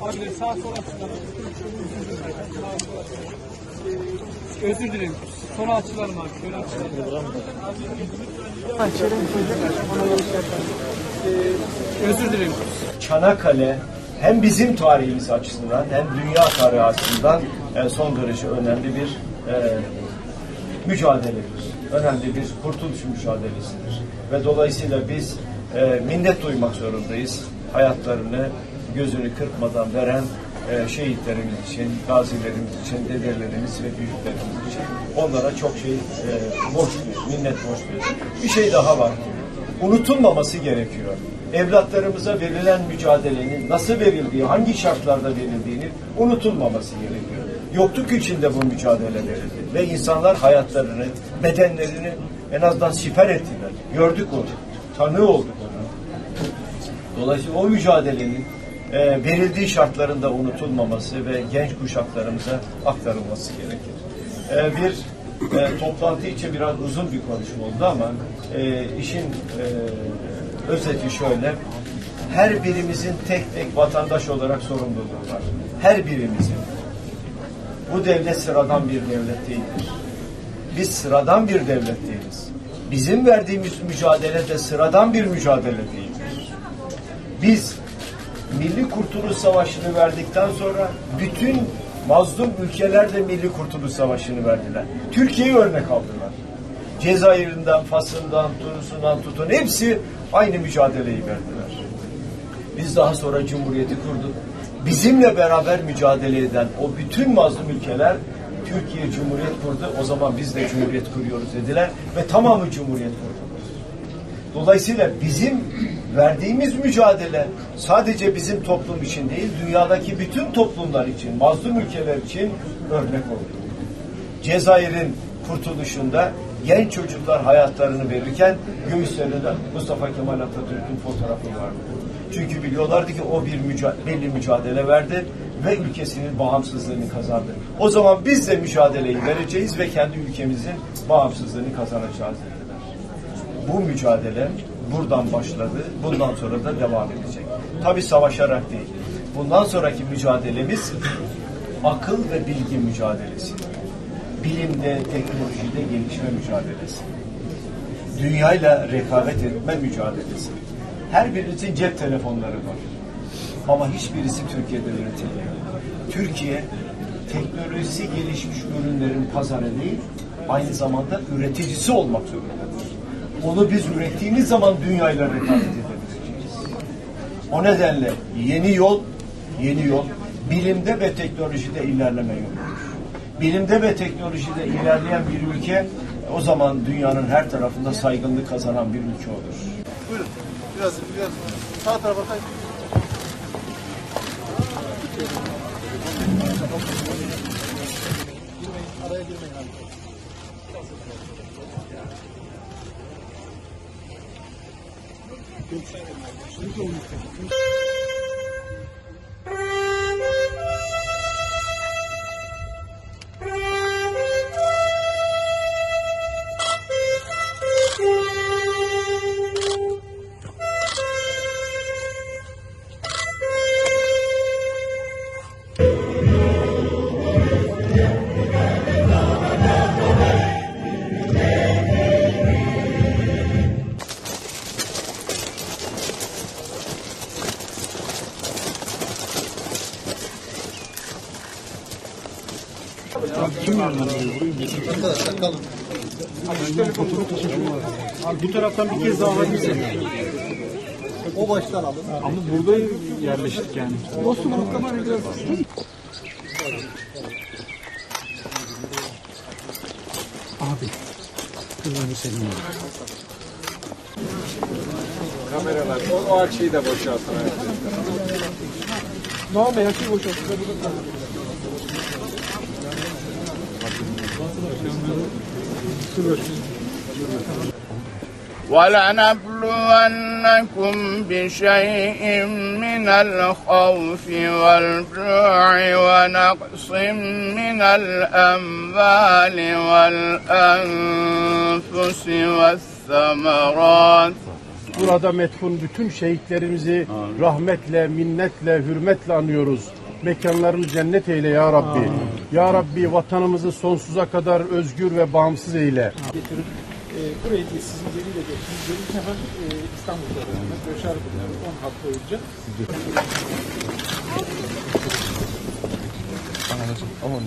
Abiler sağ sol açılar. Ee, Özür dilerim. Sonra açılarım abi. Şöyle açılarım. Özür dilerim. Çanakkale hem bizim tarihimiz açısından hem dünya tarihi açısından e, son derece önemli bir e, mücadeledir. Önemli bir kurtuluş mücadelesidir. Ve dolayısıyla biz e, minnet duymak zorundayız. Hayatlarını gözünü kırpmadan veren e, şehitlerimiz için, gazilerimiz için, dedelerimiz ve büyüklerimiz için onlara çok şey e, borçluyuz, minnet borçluyuz. Bir şey daha var. Unutulmaması gerekiyor. Evlatlarımıza verilen mücadelenin nasıl verildiği, hangi şartlarda verildiğini unutulmaması gerekiyor. Yokluk içinde bu mücadele verildi ve insanlar hayatlarını, bedenlerini en azından siper ettiler. Gördük onu, tanığı olduk onu. Dolayısıyla o mücadelenin e, verildiği şartlarında unutulmaması ve genç kuşaklarımıza aktarılması gerekir. E, bir e, toplantı için biraz uzun bir konuşma oldu ama e, işin e, özeti şöyle. Her birimizin tek tek vatandaş olarak sorumluluğu var. Her birimizin. Bu devlet sıradan bir devlet değildir. Biz sıradan bir devlet değiliz. Bizim verdiğimiz mücadele de sıradan bir mücadele değildir. Biz Milli Kurtuluş Savaşı'nı verdikten sonra bütün mazlum ülkeler de Milli Kurtuluş Savaşı'nı verdiler. Türkiye'yi örnek aldılar. Cezayir'inden, Fas'ından, Tunus'undan tutun hepsi aynı mücadeleyi verdiler. Biz daha sonra Cumhuriyeti kurduk. Bizimle beraber mücadele eden o bütün mazlum ülkeler Türkiye Cumhuriyet kurdu. O zaman biz de Cumhuriyet kuruyoruz dediler ve tamamı Cumhuriyet kurdular. Dolayısıyla bizim verdiğimiz mücadele sadece bizim toplum için değil, dünyadaki bütün toplumlar için, mazlum ülkeler için örnek oldu. Cezayir'in kurtuluşunda genç çocuklar hayatlarını verirken göğüslerinde Mustafa Kemal Atatürk'ün fotoğrafı vardı. Çünkü biliyorlardı ki o bir müca belli mücadele verdi ve ülkesinin bağımsızlığını kazandı. O zaman biz de mücadeleyi vereceğiz ve kendi ülkemizin bağımsızlığını kazanacağız. Bu mücadele buradan başladı, bundan sonra da devam edecek. Tabi savaşarak değil. Bundan sonraki mücadelemiz akıl ve bilgi mücadelesi. Bilimde, teknolojide gelişme mücadelesi. Dünyayla rekabet etme mücadelesi. Her birinizin cep telefonları var. Ama hiçbirisi Türkiye'de üretilmiyor. Türkiye teknolojisi gelişmiş ürünlerin pazarı değil, aynı zamanda üreticisi olmak zorundadır. Onu biz ürettiğimiz zaman dünyayla rekabet edebileceğiz. O nedenle yeni yol, yeni yol bilimde ve teknolojide ilerleme yoludur. Bilimde ve teknolojide ilerleyen bir ülke o zaman dünyanın her tarafında saygınlık kazanan bir ülke olur. Buyurun. Biraz, biraz sağ tarafa kay. Girmeyin, araya girmeyin. で、最後にあの通常。Arkadaşlar kalın. Abi bu taraftan bir kez daha alabilirsin. O baştan alın. Ama burada yerleştik yani. Dostum bu kamerayı biraz Abi. Kızını senin Kameralar. O, o açıyı da boşaltın. Doğan Bey açıyı boşaltın. ولنبلونكم بشيء من الخوف والجوع ونقص من الأموال والأنفس والثمرات Burada metfun bütün şehitlerimizi rahmetle, minnetle, hürmetle anıyoruz. Mekanlarını cennet eyle ya Rabbi. Ya Rabbi vatanımızı sonsuza kadar özgür ve bağımsız eyle. getirip e, burayı da sizin yeriyle geçtiniz. Gelirken hemen e, İstanbul'da öğrenmek. Döşer bulunuyor 10 hat boyunca. Hocam aman.